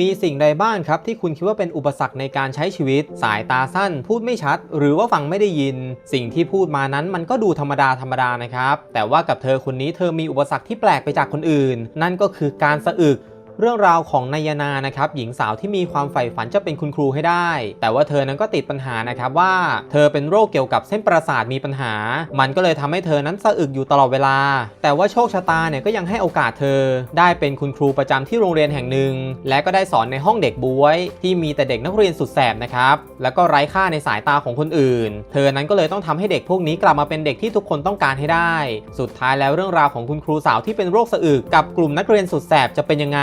มีสิ่งใดบ้างครับที่คุณคิดว่าเป็นอุปสรรคในการใช้ชีวิต สายตาสั้น พูดไม่ชัด หรือว่าฟังไม่ได้ยิน สิ่งที่พูดมานั้นมันก็ดูธรรมดาธรรมดานะครับ แต่ว่ากับเธอคนนี้เธอมีอุปสรรคที่แปลกไปจากคนอื่น นั่นก็คือการสะอึก เรื่องราวของนายนานะครับหญิงสาวที่มีความใฝ่ฝันจะเป็นคุณครูให้ได้ แต่ว่าเธอนั้นก็ติดปัญหานะครับว่า เธอเป็นโรคเกี่ยวกับเส้นประสาทมีปัญหา มันก็เลยทำให้เธอนั้นสะอึกอยู่ตลอดเวลา แต่ว่าโชคชะตาเนี่ยก็ยังให้โอกาสเธอ ได้เป็นคุณครูประจำที่โรงเรียนแห่งหนึ่ง และก็ได้สอนในห้องเด็กบวย ที่มีแต่เด็กนักเรียนสุดแสบนะครับแล้วก็ไร้ค่าในสายตาของคนอื่น เธอนั้นก็เลยต้องทำให้เด็กพวกนี้กลับมาเป็นเด็กที่ทุกคนต้องการให้ได้ สุดท้ายแล้วเรื่องราวของคุณครูสาวที่เป็นโรคสะอึกกับกลุ่มนักเรียนสุดแสบจะเป็นยังไง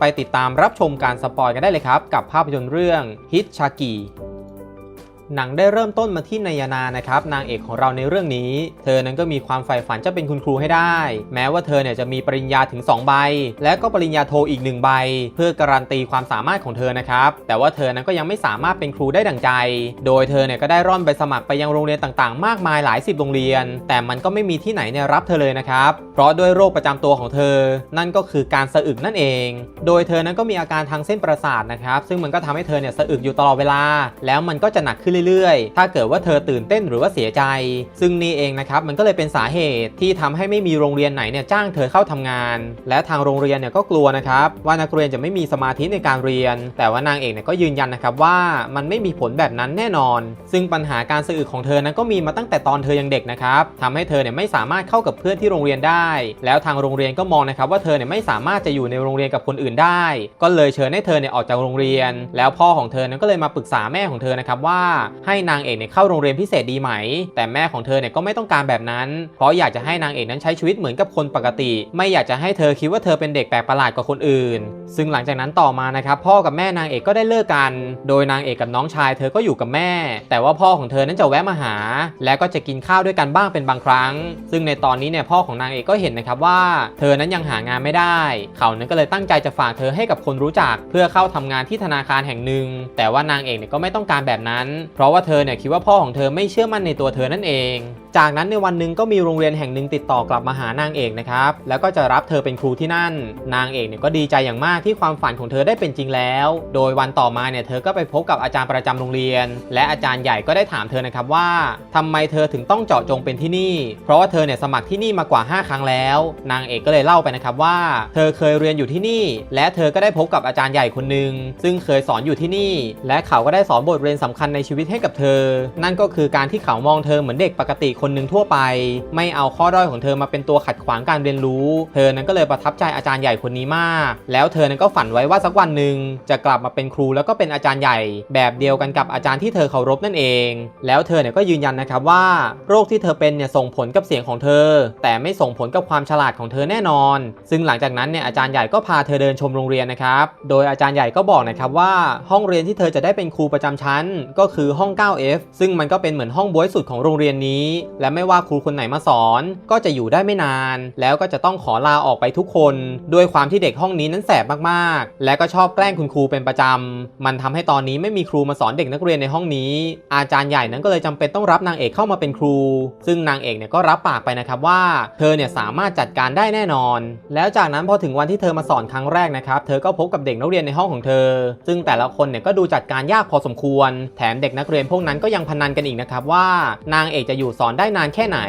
ไปติดตามรับชมการสปอยกันได้เลยครับ กับภาพยนตร์เรื่องฮิตชากิ หนังได้เริ่มต้นมาที่นายนานะครับนางเอกของเราในเรื่องนี้ เธอนั้นก็มีความใฝ่ฝันจะเป็นคุณครูให้ได้ แม้ว่าเธอเนี่ยจะมีปริญญาถึง 2 ใบ และก็ปริญญาโทอีก 1 ใบ เพื่อการันตีความสามารถของเธอนะครับ แต่ว่าเธอนั้นก็ยังไม่สามารถเป็นครูได้ดังใจ โดยเธอเนี่ยก็ได้ร่อนใบสมัครไปยังโรงเรียนต่างๆ มากมายหลายสิบโรงเรียน แต่มันก็ไม่มีที่ไหนเนี่ยรับเธอเลยนะครับ เพราะด้วยโรคประจำตัวของเธอ นั่นก็คือการสะอึกนั่นเอง โดยเธอนั้นก็มีอาการทางเส้นประสาทนะครับ ซึ่งมันก็ทำให้เธอเนี่ยสะอึกอยู่ตลอดเวลา แล้วมันก็จะหนักขึ้นเรื่อยๆ ถ้าเกิดว่าเธอตื่นเต้นหรือว่าเสียใจ ซึ่งนี่เองนะครับมันก็เลยเป็นสาเหตุที่ทำให้ไม่มีโรงเรียนไหนเนี่ยจ้างเธอเข้าทำงาน และทางโรงเรียนเนี่ยก็กลัวนะครับว่านักเรียนจะไม่มีสมาธิในการเรียน แต่ว่านางเอกเนี่ยก็ยืนยันนะครับว่ามันไม่มีผลแบบนั้นแน่นอน ซึ่งปัญหาการสะอึกของเธอนั้นก็มีมาตั้งแต่ตอนเธอยังเด็กนะครับทำให้เธอเนี่ยไม่สามารถเข้ากับเพื่อนที่โรงเรียนได้ แล้วทางโรงเรียนก็มองนะครับว่าเธอเนี่ยไม่สามารถจะอยู่ในโรงเรียนกับคนอื่นได้ ก็เลยเชิญให้เธอเนี่ยออกจากโรงเรียน แล้วพ่อของเธอนั้นก็เลยมาปรึกษาแม่ของเธอนะครับว่าให้นางเอกเนี่ยเข้าโรงเรียนพิเศษดีไหม แต่แม่ของเธอเนี่ยก็ไม่ต้องการแบบนั้น เพราะอยากจะให้นางเอกนั้นใช้ชีวิตเหมือนกับคนปกติ ไม่อยากจะให้เธอคิดว่าเธอเป็นเด็กแปลกประหลาดกว่าคนอื่น ซึ่งหลังจากนั้นต่อมานะครับพ่อกับแม่นางเอกก็ได้เลิกกัน โดยนางเอกกับน้องชายเธอก็อยู่กับแม่ แต่ว่าพ่อของเธอนั้นจะแวะมาหา และก็จะกินข้าวด้วยกันบ้างเป็นบางครั้ง ซึ่งในตอนนี้เนี่ยพ่อของนางเอกก็เห็นนะครับว่า เธอนั้นยังหางานไม่ได้ เขานั้นก็เลยตั้งใจจะฝากเธอให้กับคนรู้จัก เพื่อเข้าทำงานที่ธนาคารแห่งหนึ่ง แต่ว่านางเอกเนี่ยก็ไม่ต้องการแบบนั้นเพราะว่าเธอเนี่ยคิดว่าพ่อของเธอไม่เชื่อมั่นในตัวเธอนั่นเอง จากนั้นในวันหนึ่งก็มีโรงเรียนแห่งหนึ่งติดต่อกลับมาหานางเอกนะครับ แล้วก็จะรับเธอเป็นครูที่นั่น นางเอกเนี่ยก็ดีใจอย่างมากที่ความฝันของเธอได้เป็นจริงแล้ว โดยวันต่อมาเนี่ยเธอก็ไปพบกับอาจารย์ประจำโรงเรียน และอาจารย์ใหญ่ก็ได้ถามเธอนะครับว่าทำไมเธอถึงต้องเจาะจงเป็นที่นี่ เพราะว่าเธอเนี่ยสมัครที่นี่มากว่า 5 ครั้งแล้ว นางเอกก็เลยเล่าไปนะครับว่า เธอเคยเรียนอยู่ที่นี่ และเธอก็ได้พบกับอาจารย์ใหญ่คนหนึ่งซึ่งเคยสอนอยู่ที่นี่ และเขาก็ได้สอนบทเรียนสำคัญในชีวิตให้กับเธอ นั่นก็คือการที่เขามองเธอเหมือนเด็กปกติคนหนึ่งทั่วไป ไม่เอาข้อด้อยของเธอมาเป็นตัวขัดขวางการเรียนรู้ เธอนั้นก็เลยประทับใจอาจารย์ใหญ่คนนี้มาก แล้วเธอนั้นก็ฝันไว้ว่าสักวันหนึ่งจะกลับมาเป็นครูแล้วก็เป็นอาจารย์ใหญ่ แบบเดียวกันกับอาจารย์ที่เธอเคารพนั่นเอง แล้วเธอเนี่ยก็ยืนยันนะครับว่า โรคที่เธอเป็นเนี่ยส่งผลกับเสียงของเธอ แต่ไม่ส่งผลกับความฉลาดของเธอแน่นอน ซึ่งหลังจากนั้นเนี่ยอาจารย์ใหญ่ก็พาเธอเดินชมโรงเรียนนะครับโดยอาจารย์ใหญ่ก็บอกนะครับว่าห้องเรียนที่เธอจะได้เป็นครูประจำชั้น ก็คือห้อง 9F ซึ่งมันก็เป็นเหมือนห้องบวยสุดของโรงเรียนนี้และไม่ว่าครูคนไหนมาสอน ก็จะอยู่ได้ไม่นาน แล้วก็จะต้องขอลาออกไปทุกคน ด้วยความที่เด็กห้องนี้นั้นแสบมากๆ และก็ชอบแกล้งคุณครูเป็นประจำ มันทำให้ตอนนี้ไม่มีครูมาสอนเด็กนักเรียนในห้องนี้ อาจารย์ใหญ่นั้นก็เลยจำเป็นต้องรับนางเอกเข้ามาเป็นครู ซึ่งนางเอกเนี่ยก็รับปากไปนะครับว่า เธอเนี่ยสามารถจัดการได้แน่นอน แล้วจากนั้นพอถึงวันที่เธอมาสอนครั้งแรกนะครับ เธอก็พบกับเด็กนักเรียนในห้องของเธอ ซึ่งแต่ละคนเนี่ยก็ดูจัดการยากพอสมควร แถมเด็กนักเรียนพวกนั้นก็ยังพนันกันอีกนะครับว่านางเอกจะอยู่สอนได้นานแค่ไหน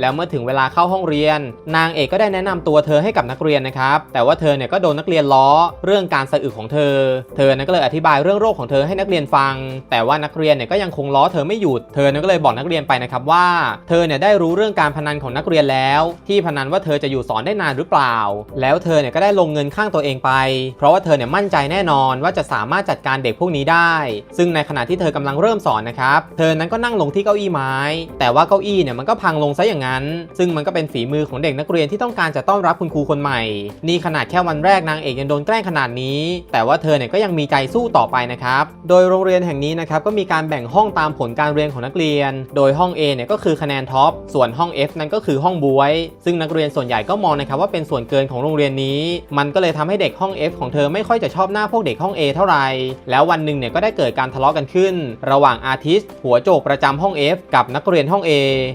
แล้วเมื่อถึงเวลาเข้าห้องเรียน นางเอกก็ได้แนะนำตัวเธอให้กับนักเรียนนะครับ แต่ว่าเธอเนี่ยก็โดนนักเรียนล้อ เรื่องการสะอึกของเธอ เธอนั้นก็เลยอธิบายเรื่องโรคของเธอให้นักเรียนฟัง แต่ว่านักเรียนเนี่ยก็ยังคงล้อเธอไม่หยุด เธอนั้นก็เลยบอกนักเรียนไปนะครับว่า เธอเนี่ยได้รู้เรื่องการพนันของนักเรียนแล้ว ที่พนันว่าเธอจะอยู่สอนได้นานหรือเปล่า แล้วเธอเนี่ยก็ได้ลงเงินข้างตัวเองไป เพราะว่าเธอเนี่ยมั่นใจแน่นอนว่าจะสามารถจัดการเด็กพวกนี้ได้ ซึ่งในขณะที่เธอกำลังเริ่มสอนนะครับ เธอนั้นก็นั่งลงที่เก้าอี้ไม้ แต่ว่าเก้าอี้เนี่ยมันก็พังลงซะอย่างนั้น ซึ่งมันก็เป็นฝีมือของเด็กนักเรียนที่ต้องการจะต้อนรับคุณครูคนใหม่ นี่ขนาดแค่วันแรกนางเอกยังโดนแกล้งขนาดนี้ แต่ว่าเธอเนี่ยก็ยังมีใจสู้ต่อไปนะครับ โดยโรงเรียนแห่งนี้นะครับก็มีการแบ่งห้องตามผลการเรียนของนักเรียน โดยห้อง A เนี่ยก็คือคะแนนท็อป ส่วนห้อง F นั่นก็คือห้องบวย ซึ่งนักเรียนส่วนใหญ่ก็มองนะครับว่าเป็นส่วนเกินของโรงเรียนนี้ มันก็เลยทำให้เด็กห้อง F ของเธอไม่ค่อยจะชอบหน้าพวกเด็กห้อง A เท่าไหร่ แล้ววันหนึ่งเนี่ยก็ได้เกิดการทะเลาะกันขึ้น ระหว่างอาร์ติสต์หัวโจกประจำห้อง F กับนักเรียนห้อง A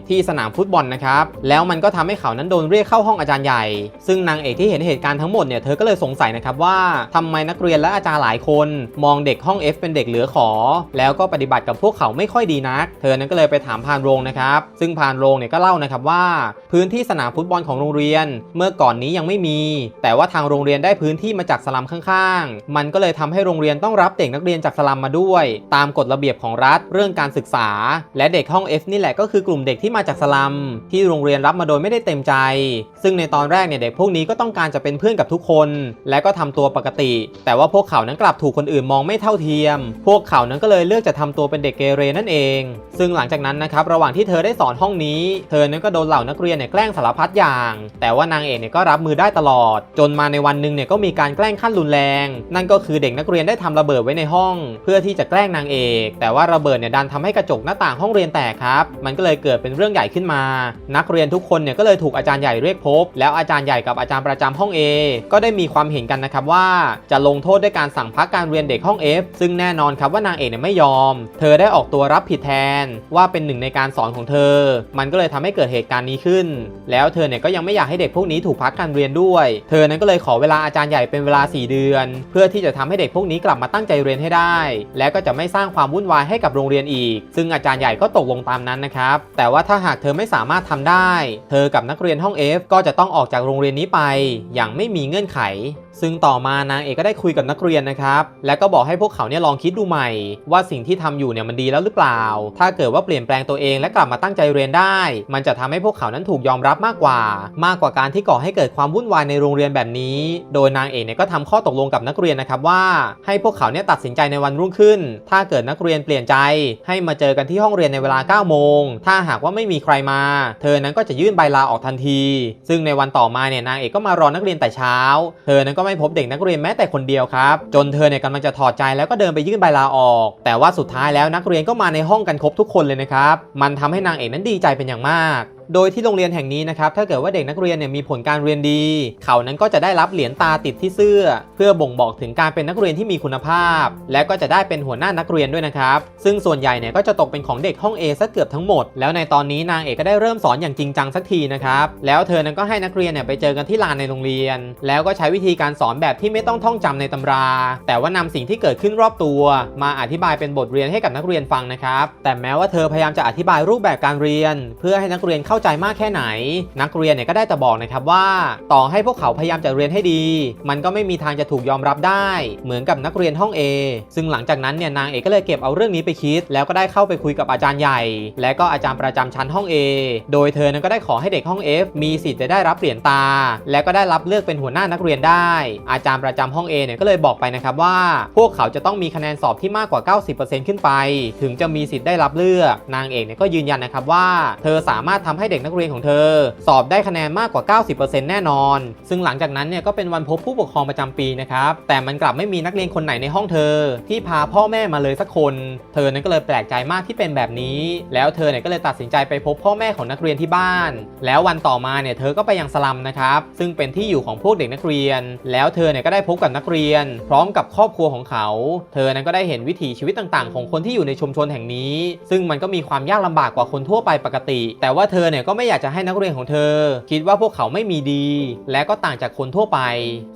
ที่สนามฟุตบอลนะครับแล้วมันก็ทำให้เขานั้นโดนเรียกเข้าห้องอาจารย์ใหญ่ ซึ่งนางเอกที่เห็นเหตุการณ์ทั้งหมดเนี่ยเธอก็เลยสงสัยนะครับว่าทำไมนักเรียนและอาจารย์หลายคน มองเด็กห้อง F เป็นเด็กเหลือขอ แล้วก็ปฏิบัติกับพวกเขาไม่ค่อยดีนัก เธอนั้นก็เลยไปถามพานโรงนะครับซึ่งพานโรงเนี่ยก็เล่านะครับว่า พื้นที่สนามฟุตบอลของโรงเรียน เมื่อก่อนนี้ยังไม่มี แต่ว่าทางโรงเรียนได้พื้นที่มาจากสลัมข้างๆ มันก็เลยทำให้โรงเรียนต้องรับเด็กนักเรียนจากสลัมมาด้วย ตามกฎระเบียบของรัฐเรื่องการศึกษา และเด็กห้อง F นี่แหละก็คือกลุ่มเด็กที่มาจากสลัมที่โรงเรียนรับมาโดยไม่ได้เต็มใจ ซึ่งในตอนแรกเนี่ยเด็กพวกนี้ก็ต้องการจะเป็นเพื่อนกับทุกคน และก็ทำตัวปกติ แต่ว่าพวกเขานั้นกลับถูกคนอื่นมองไม่เท่าเทียม พวกเขานั้นก็เลยเลือกจะทำตัวเป็นเด็กเกเรนั่นเอง ซึ่งหลังจากนั้นนะครับระหว่างที่เธอได้สอนห้องนี้ เธอนั้นก็โดนเหล่านักเรียนเนี่ยแกล้งสารพัดอย่าง แต่ว่านางเอกเนี่ยก็รับมือได้ตลอด จนมาในวันหนึ่งเนี่ยก็มีการแกล้งขั้นรุนแรง นั่นก็คือเด็กนักเรียนได้ทำระเบิดไว้ในห้อง เพื่อที่จะแกล้งนางเอก แต่ว่าระเบิดเนี่ยดันทำให้กระจกหน้าต่างห้องเรียนแตกครับ มันก็เลยเกิดเป็นเรื่องใหญ่ขึ้นมา นักเรียนทุกคนเนี่ยก็เลยถูกอาจารย์ใหญ่เรียกพบ แล้วอาจารย์ใหญ่กับอาจารย์ประจำห้อง A ก็ได้มีความเห็นกันนะครับว่าจะลงโทษด้วยการสั่งพักการเรียนเด็กห้อง F ซึ่งแน่นอนครับว่านางเอกเนี่ยไม่ยอม เธอได้ออกตัวรับผิดแทนว่าเป็นหนึ่งในการสอนของเธอ มันก็เลยทำให้เกิดเหตุการณ์นี้ขึ้น แล้วเธอเนี่ยก็ยังไม่อยากให้เด็กพวกนี้ถูกพักการเรียนด้วย เธอนั้นก็เลยขอเวลาอาจารย์ใหญ่เป็นเวลา 4 เดือน เพื่อที่จะทำให้เด็กพวกนี้กลับมาตั้งใจเรียนให้ได้ และก็จะไม่สร้างความวุ่นวายให้กับโรงเรียนอีก ซึ่งอาจารย์ใหญ่ก็ตกลงตามนั้นนะครับแต่ว่าถ้าหากเธอไม่สามารถทำได้ เธอกับนักเรียนห้อง F ก็จะต้องออกจากโรงเรียนนี้ไป อย่างไม่มีเงื่อนไข ซึ่งต่อมานางเอกก็ได้คุยกับนักเรียนนะครับ และก็บอกให้พวกเขาเนี่ยลองคิดดูใหม่ ว่าสิ่งที่ทำอยู่เนี่ยมันดีแล้วหรือเปล่า ถ้าเกิดว่าเปลี่ยนแปลงตัวเองและกลับมาตั้งใจเรียนได้ มันจะทำให้พวกเขานั้นถูกยอมรับมากกว่า มากกว่าการที่ก่อให้เกิดความวุ่นวายในโรงเรียนแบบนี้ โดยนางเอกเนี่ยก็ทำข้อตกลงกับนักเรียนนะครับว่า ให้พวกเขาเนี่ยตัดสินใจในวันรุ่งขึ้น ถ้าเกิดนักเรียนเปลี่ยนใจ ให้มาเจอกันที่ห้องเรียนในเวลา9โมงถ้าหากว่าไม่มีใครมา เธอนั้นก็จะยื่นใบลาออกทันที ซึ่งในวันต่อมาเนี่ยนางเอกก็มารอนักเรียนแต่เช้า เธอนั้นก็ไม่พบเด็กนักเรียนแม้แต่คนเดียวครับ จนเธอเนี่ยกำลังจะถอดใจแล้วก็เดินไปยื่นใบลาออก แต่ว่าสุดท้ายแล้วนักเรียนก็มาในห้องกันครบทุกคนเลยนะครับ มันทำให้นางเอกนั้นดีใจเป็นอย่างมาก โดยที่โรงเรียนแห่งนี้นะครับถ้าเกิดว่าเด็กนักเรียนเนี่ยมีผลการเรียนดี เขานั้นก็จะได้รับเหรียญตาติดที่เสื้อ เพื่อบ่งบอกถึงการเป็นนักเรียนที่มีคุณภาพ และก็จะได้เป็นหัวหน้านักเรียนด้วยนะครับซึ่งส่วนใหญ่เนี่ยก็จะตกเป็นของเด็กห้อง A ซะเกือบทั้งหมด แล้วในตอนนี้นางเอกก็ได้เริ่มสอนอย่างจริงจังสักทีนะครับแล้วเธอนั้นก็ให้นักเรียนเนี่ยไปเจอกันที่ลานในโรงเรียน แล้วก็ใช้วิธีการสอนแบบที่ไม่ต้องท่องจำในตำรา แต่ว่านำสิ่งที่เกิดขึ้นรอบตัว มาอธิบายเป็นบทเรียนให้กับนักเรียนฟังนะครับแต่แม้ว่าเธอพยายามจะอธิบายรูปแบบการเรียน เพื่อให้นักเรียนเข้าาใจมากแค่ไหน นักเรียนเนี่ยก็ได้แต่บอกนะครับว่า ต่อให้พวกเขาพยายามจะเรียนให้ดี มันก็ไม่มีทางจะถูกยอมรับได้ เหมือนกับนักเรียนห้อง A ซึ่งหลังจากนั้นเนี่ยนางเอกก็เลยเก็บเอาเรื่องนี้ไปคิด แล้วก็ได้เข้าไปคุยกับอาจารย์ใหญ่ และก็อาจารย์ประจำชั้นห้อง A โดยเธอนั้นก็ได้ขอให้เด็กห้อง F มีสิทธิ์จะได้รับเหรียญตา และก็ได้รับเลือกเป็นหัวหน้านักเรียนได้ อาจารย์ประจำห้อง A เนี่ยก็เลยบอกไปนะครับว่า พวกเขาจะต้องมีคะแนนสอบที่มากกว่า 90%ขึ้นไป ถึงจะมีสิทธิ์ได้รับเลือก นางเอกเนี่ยก็ยืนยันนะครับว่า เธอสามารถทำให้เด็กนักเรียนของเธอ สอบได้คะแนนมากกว่า 90%แน่นอน ซึ่งหลังจากนั้นเนี่ยก็เป็นวันพบผู้ปกครองประจำปีนะครับ แต่มันกลับไม่มีนักเรียนคนไหนในห้องเธอ ที่พาพ่อแม่มาเลยสักคน เธอนั้นก็เลยแปลกใจมากที่เป็นแบบนี้ แล้วเธอเนี่ยก็เลยตัดสินใจไปพบพ่อแม่ของนักเรียนที่บ้าน แล้ววันต่อมาเนี่ยเธอก็ไปยังสลัมนะครับ ซึ่งเป็นที่อยู่ของพวกเด็กนักเรียน แล้วเธอเนี่ยก็ได้พบกับนักเรียน พร้อมกับครอบครัวของเขา เธอนั้นก็ได้เห็นวิถีชีวิตต่าง ๆ ของคนที่อยู่ในชุมชนแห่งนี้ ซึ่งมันก็มีความยากลำบากกว่าคนทั่วไปปกติ แต่ว่าเธอเนี่ยก็ไม่อยากจะให้นักเรียนของเธอ คิดว่าพวกเขาไม่มีดี และก็ต่างจากคนทั่วไป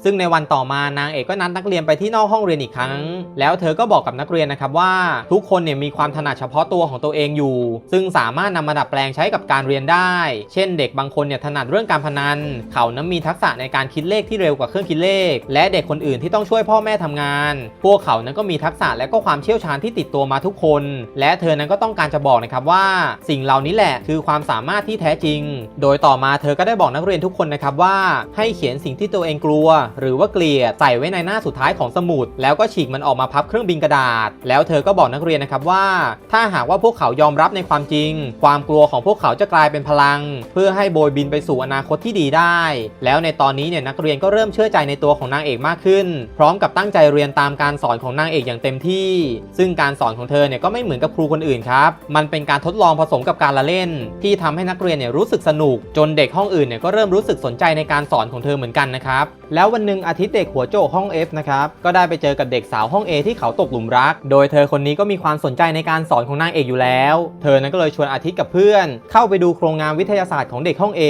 ซึ่งในวันต่อมานางเอกก็นัดนักเรียนไปที่นอกห้องเรียนอีกครั้ง แล้วเธอก็บอกกับนักเรียนนะครับว่า ทุกคนเนี่ยมีความถนัดเฉพาะตัวของตัวเองอยู่ ซึ่งสามารถนำมาดัดแปลงใช้กับการเรียนได้ เช่น เด็กบางคนเนี่ยถนัดเรื่องการพนัน เขานั้นมีทักษะในการคิดเลขที่เร็วกว่าเครื่องคิดเลข และเด็กคนอื่นที่ต้องช่วยพ่อแม่ทำงาน พวกเขานั้นก็มีทักษะและก็ความเชี่ยวชาญที่ติดตัวมาทุกคน และเธอนั้นก็ต้องการจะบอกนะครับว่า สิ่งเหล่านี้แหละคือความสามารถที่แท้จริง โดยต่อมาเธอก็ได้บอกนักเรียนทุกคนนะครับว่า ให้เขียนสิ่งที่ตัวเองกลัว หรือว่าเกลียดใส่ไว้ในหน้าสุดท้ายของสมุด แล้วก็ฉีกมันออกมาพับเครื่องบินกระดาษ แล้วเธอก็บอกนักเรียนนะครับว่า ถ้าหากว่าพวกเขายอมรับในความจริง ความกลัวของพวกเขาจะกลายเป็นพลัง เพื่อให้โบยบินไปสู่อนาคตที่ดีได้ แล้วในตอนนี้เนี่ยนักเรียนก็เริ่มเชื่อใจในตัวของนางเอกมากขึ้น พร้อมกับตั้งใจเรียนตามการสอนของนางเอกอย่างเต็มที่ ซึ่งการสอนของเธอเนี่ยก็ไม่เหมือนกับครูคนอื่นครับ มันเป็นการทดลองผสมกับการละเล่น ที่ทำให้นักเรียนเนี่ยรู้สึกสนุก จนเด็กห้องอื่นเนี่ยก็เริ่มรู้สึกสนใจในการสอนของเธอเหมือนกันนะครับ แล้ววันหนึ่งอาทิตย์เด็กหัวโจกห้อง F นะครับ ก็ได้ไปเจอกับเด็กสาวห้อง A ที่เขาตกหลุมรัก โดยเธอคนนี้ก็มีความสนใจในการสอนของนางเอกอยู่แล้ว เธอนั้นก็เลยชวนอาทิตย์กับเพื่อน เข้าไปดูโครงงานวิทยาศาสตร์ของเด็กห้อง A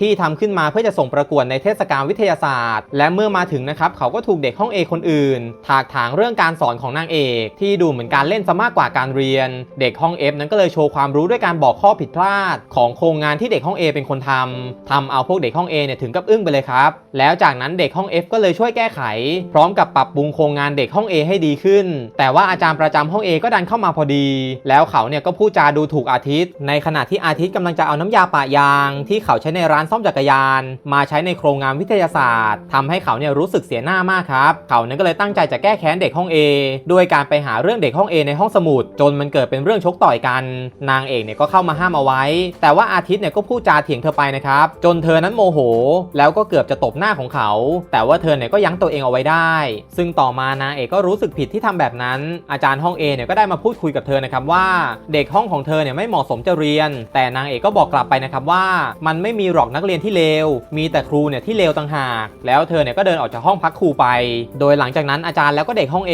ที่ทำขึ้นมาเพื่อจะส่งประกวดในเทศกาลวิทยาศาสตร์ และเมื่อมาถึงนะครับเขาก็ถูกเด็กห้อง A คนอื่น ถากถางเรื่องการสอนของนางเอก ที่ดูเหมือนการเล่นซะมากกว่าการเรียน เด็กห้อง F นั้นก็เลยโชว์ความรู้ด้วยการบอกข้อผิดพลาดของโครงงานที่เด็กห้อง A เป็นคนทำทำเอาพวกเด็กห้อง A เนี่ยถึงกับอึ้งไปเลยครับ แล้วจากนั้นเด็กห้อง F ก็เลยช่วยแก้ไข พร้อมกับปรับปรุงโครงงานเด็กห้อง A ให้ดีขึ้น แต่ว่าอาจารย์ประจำห้อง A ก็ดันเข้ามาพอดี แล้วเขาเนี่ยก็พูดจาดูถูกอาทิตย์ ในขณะที่อาทิตย์กำลังจะเอาน้ำยาปะยาง ที่เขาใช้ในร้านซ่อมจักรยาน มาใช้ในโครงงานวิทยาศาสตร์ทำให้เขาเนี่ยรู้สึกเสียหน้ามากครับ เขาเนี่ยก็เลยตั้งใจจะแก้แค้นเด็กห้อง A ด้วยการไปหาเรื่องเด็กห้อง A ในห้องสมุด จนมันเกิดเป็นเรื่องชกต่อยกัน นางเอกเนี่ยก็เข้ามาห้ามเอาไว้ แต่ว่าอาทิตย์เนี่ยก็พูดจาเถียงเธอไปนะครับ จนเธอนั้นโมโห แล้วก็เกือบจะตบหน้าของเขา แต่ว่าเธอเนี่ยก็ยั้งตัวเองเอาไว้ได้ ซึ่งต่อมานางเอกก็รู้สึกผิดที่ทำแบบนั้น อาจารย์ห้อง A เนี่ยก็ได้มาพูดคุยกับเธอนะครับว่า เด็กห้องของเธอเนี่ยไม่เหมาะสมจะเรียน แต่นางเอกก็บอกกลับไปนะครับว่า มันไม่มีหรอกนักเรียนที่เลว มีแต่ครูเนี่ยที่เลวต่างหาก แล้วเธอเนี่ยก็เดินออกจากห้องพักครูไป โดยหลังจากนั้นอาจารย์แล้วก็เด็กห้อง A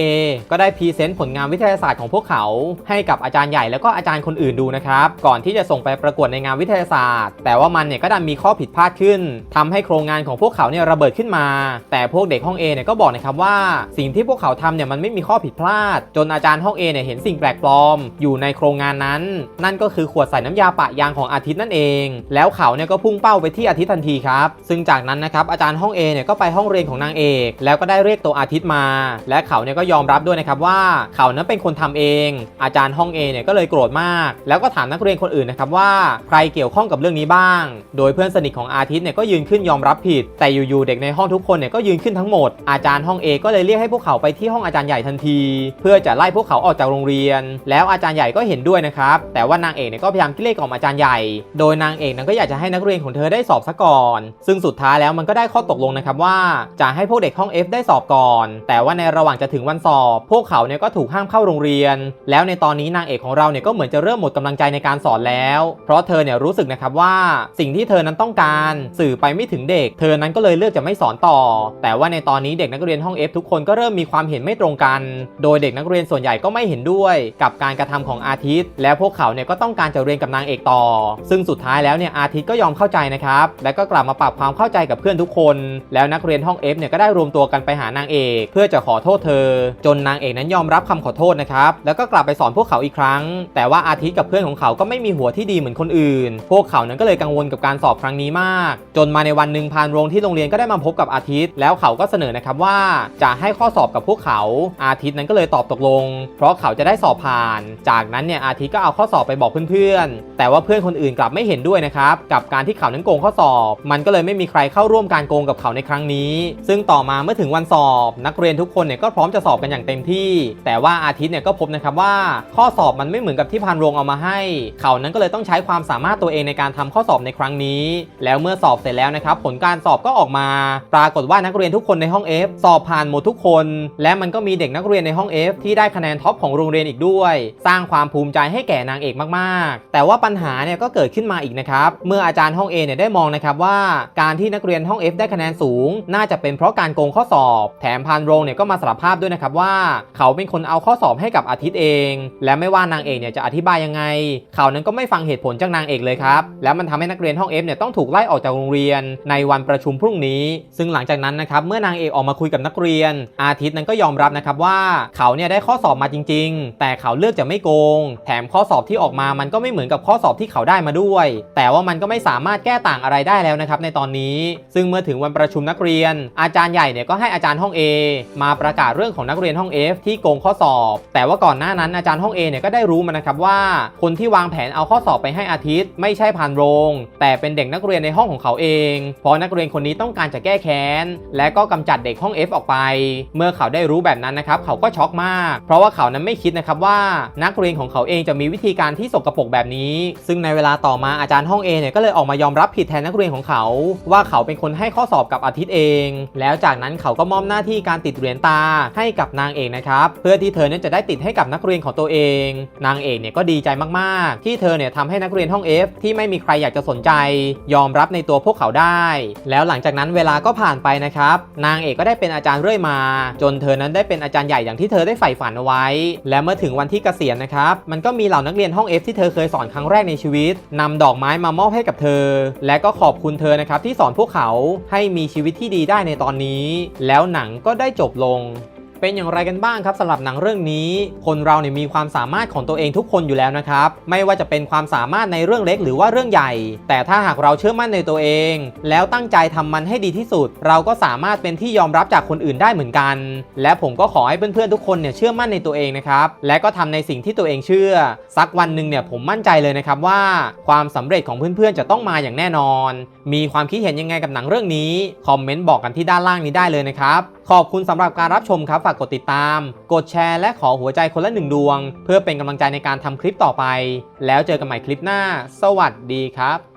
ก็ได้พรีเซนต์ผลงานวิทยาศาสตร์ของพวกเขา ให้กับอาจารย์ใหญ่แล้วก็อาจารย์คนอื่นดูนะครับก่อนที่จะส่งไปประกวดในงานวิทยาศาสตร์ แต่ว่ามันเนี่ยก็ดันมีข้อผิดพลาดขึ้นทำให้โครงงานของพวกเขาเนี่ยระเบิดขึ้นมา แต่พวกเด็กห้อง A เนี่ยก็บอกนะครับว่า สิ่งที่พวกเขาทำเนี่ยมันไม่มีข้อผิดพลาด จนอาจารย์ห้อง A เนี่ยเห็นสิ่งแปลกปลอม อยู่ในโครงงานนั้น นั่นก็คือขวดใส่น้ำยาปะยางของอาทิตย์นั่นเอง แล้วเขาเนี่ยก็พุ่งเป้าไปที่อาทิตย์ทันทีครับ ซึ่งจากนั้นนะครับอาจารย์ห้อง A เนี่ยก็ไปห้องเรียนของนางเอก แล้วก็ได้เรียกตัวอาทิตย์มา และเขาเนี่ยก็ยอมรับด้วยนะครับว่าเขานั้นเป็นคนทำเอง อาจารย์ห้อง A เนี่ยก็เลยโกรธมาก แล้วก็ถามนักเรียนคนอื่นนะครับว่าใครเกี่ยวี่ยวข้องกับเรื่องนี้บ้าง โดยเพื่อนสนิทของอาทิตย์เนี่ยก็ยืนขึ้นยอมรับผิด แต่อยู่ๆเด็กในห้องทุกคนเนี่ยก็ยืนขึ้นทั้งหมด อาจารย์ห้อง A ก็เลยเรียกให้พวกเขาไปที่ห้องอาจารย์ใหญ่ทันที เพื่อจะไล่พวกเขาออกจากโรงเรียน แล้วอาจารย์ใหญ่ก็เห็นด้วยนะครับ แต่ว่านางเอกเนี่ยก็พยายามเกลี้ยกล่อมอาจารย์ใหญ่ โดยนางเอกนั้นก็อยากจะให้นักเรียนของเธอได้สอบซะก่อน ซึ่งสุดท้ายแล้วมันก็ได้ข้อตกลงนะครับว่าจะให้พวกเด็กห้อง F ได้สอบก่อน แต่ว่าในระหว่างจะถึงวันสอบ พวกเขาเนี่ยก็ถูกห้ามเข้าโรงเรียน แล้วในตอนนี้นางเอกของเราเนี่ยก็เหมือนจะเริ่มหมดกำลังใจในการสอนแล้ว เพราะเธอเนี่ยรูู้้สึกนะครับว่าสิ่งที่เธอนั้นต้องการสื่อไปไม่ถึงเด็ก เธอนั้นก็เลยเลือกจะไม่สอนต่อ แต่ว่าในตอนนี้เด็กนักเรียนห้อง F ทุกคนก็เริ่มมีความเห็นไม่ตรงกัน โดยเด็กนักเรียนส่วนใหญ่ก็ไม่เห็นด้วยกับการกระทำของอาทิตย์ และพวกเขาเนี่ยก็ต้องการจะเรียนกับนางเอกต่อ ซึ่งสุดท้ายแล้วเนี่ยอาทิตย์ก็ยอมเข้าใจนะครับ และก็กลับมาปรับความเข้าใจกับเพื่อนทุกคน แล้วนักเรียนห้อง F เนี่ยก็ได้รวมตัวกันไปหานางเอก เพื่อจะขอโทษเธอ จนนางเอกนั้นยอมรับคำขอโทษนะครับ แล้วก็กลับไปสอนพวกเขาอีกครั้ง แต่ว่าอาทิตย์กับเพื่อนของเขาก็ไม่มีหัวที่ดีเหมือนคนอื่นพวกเขานั้นก็เลยกังวลกับการสอบครั้งนี้มาก จนมาในวันหนึ่งพานโรงที่โรงเรียนก็ได้มาพบกับอาทิตย์ แล้วเขาก็เสนอนะครับว่าจะให้ข้อสอบกับพวกเขา อาทิตย์นั้นก็เลยตอบตกลง เพราะเขาจะได้สอบผ่าน จากนั้นเนี่ยอาทิตย์ก็เอาข้อสอบไปบอกเพื่อนๆ แต่ว่าเพื่อนคนอื่นกลับไม่เห็นด้วยนะครับกับการที่เขานั้นโกงข้อสอบ มันก็เลยไม่มีใครเข้าร่วมการโกงกับเขาในครั้งนี้ ซึ่งต่อมาเมื่อถึงวันสอบ นักเรียนทุกคนเนี่ยก็พร้อมจะสอบกันอย่างเต็มที่ แต่ว่าอาทิตย์เนี่ยก็พบนะครับว่า ข้อสอบมันไม่เหมือนกับที่พานโรงเอามาให้ เขานั้นก็เลยต้องใช้ความสามารถตัวเองในการทำข้อสอบในครั้งนี้ แล้วเมื่อสอบเสร็จแล้วนะครับผลการสอบก็ออกมา ปรากฏว่านักเรียนทุกคนในห้อง F สอบผ่านหมดทุกคน และมันก็มีเด็กนักเรียนในห้อง F ที่ได้คะแนนท็อปของโรงเรียนอีกด้วย สร้างความภูมิใจให้แก่นางเอกมากๆ แต่ว่าปัญหาเนี่ยก็เกิดขึ้นมาอีกนะครับเมื่ออาจารย์ห้อง A เนี่ยได้มองนะครับว่าการที่นักเรียนห้อง F ได้คะแนนสูง น่าจะเป็นเพราะการโกงข้อสอบ แถมพานโรงเนี่ยก็มาสารภาพด้วยนะครับว่า เขาเป็นคนเอาข้อสอบให้กับอาทิตย์เอง และไม่ว่านางเอกเนี่ยจะอธิบายยังไง เขานั้นก็ไม่ฟังเหตุผลจากนางเอกเลยครับ แล้วมันทำให้นักเรียนห้อง F เนี่ยต้องถูกไล่ออกจากโรงเรียนในวันประชุมพรุ่งนี้ ซึ่งหลังจากนั้นนะครับเมื่อนางเอกออกมาคุยกับนักเรียน อาทิตย์นั้นก็ยอมรับนะครับว่าเขาเนี่ยได้ข้อสอบมาจริง ๆ แต่เขาเลือกจะไม่โกง แถมข้อสอบที่ออกมามันก็ไม่เหมือนกับข้อสอบที่เขาได้มาด้วย แต่ว่ามันก็ไม่สามารถแก้ต่างอะไรได้แล้วนะครับในตอนนี้ ซึ่งเมื่อถึงวันประชุมนักเรียน อาจารย์ใหญ่เนี่ยก็ให้อาจารย์ห้อง A มาประกาศเรื่องของนักเรียนห้อง F ที่โกงข้อสอบ แต่ว่าก่อนหน้านั้นอาจารย์ห้อง A เนี่ยก็ได้รู้มานะครับว่า คนที่วางแผนเอาข้อสอบไปให้อาทิตย์ไม่ใช่พันโรง แต่เป็นเด็กนักเรียนในห้องของเขาเอง เพราะนักเรียนคนนี้ต้องการจะแก้แค้น และก็กำจัดเด็กห้อง F ออกไป เมื่อเขาได้รู้แบบนั้นนะครับ เขาก็ช็อกมาก เพราะว่าเขานั้นไม่คิดนะครับว่านักเรียนของเขาเองจะมีวิธีการที่สกปรกแบบนี้ ซึ่งในเวลาต่อมาอาจารย์ห้อง A เนี่ยก็เลยออกมายอมรับผิดแทนนักเรียนของเขา ว่าเขาเป็นคนให้ข้อสอบกับอาทิตย์เอง แล้วจากนั้นเขาก็มอบหน้าที่การติดเหรียญตาให้กับนางเอกนะครับ เพื่อที่เธอเนี่ยจะได้ติดให้กับนักเรียนของตัวเอง นางเอกเนี่ยก็ดีใจมากๆ ที่เธอเนี่ยทำให้นักเรียนห้อง F ที่ไม่มีใครอยากจะสนใจ ยอมรับในตัวพวกเขาได้ แล้วหลังจากนั้นเวลาก็ผ่านไปนะครับ นางเอกก็ได้เป็นอาจารย์เรื่อยมา จนเธอนั้นได้เป็นอาจารย์ใหญ่อย่างที่เธอได้ใฝ่ฝันเอาไว้ และเมื่อถึงวันที่เกษียณนะครับ มันก็มีเหล่านักเรียนห้อง F ที่เธอเคยสอนครั้งแรกในชีวิตนำดอกไม้มามอบให้กับเธอ และก็ขอบคุณเธอนะครับที่สอนพวกเขาให้มีชีวิตที่ดีได้ในตอนนี้ แล้วหนังก็ได้จบลง เป็นอย่างไรกันบ้างครับสำหรับหนังเรื่องนี้ คนเราเนี่ยมีความสามารถของตัวเองทุกคนอยู่แล้วนะครับ ไม่ว่าจะเป็นความสามารถในเรื่องเล็กหรือว่าเรื่องใหญ่ แต่ถ้าหากเราเชื่อมั่นในตัวเอง แล้วตั้งใจทำมันให้ดีที่สุด เราก็สามารถเป็นที่ยอมรับจากคนอื่นได้เหมือนกัน และผมก็ขอให้เพื่อนๆทุกคนเนี่ยเชื่อมั่นในตัวเองนะครับและก็ทำในสิ่งที่ตัวเองเชื่อ สักวันหนึ่งเนี่ยผมมั่นใจเลยนะครับว่า ความสำเร็จของเพื่อนๆจะต้องมาอย่างแน่นอน มีความคิดเห็นยังไงกับหนังเรื่องนี้คอมเมนต์บอกกันที่ด้านล่างนี้ได้เลยนะครับขอบคุณสำหรับการรับชมครับ ฝากกดติดตาม กดแชร์และขอหัวใจคนละหนึ่งดวง เพื่อเป็นกำลังใจในการทำคลิปต่อไป แล้วเจอกันใหม่คลิปหน้า สวัสดีครับ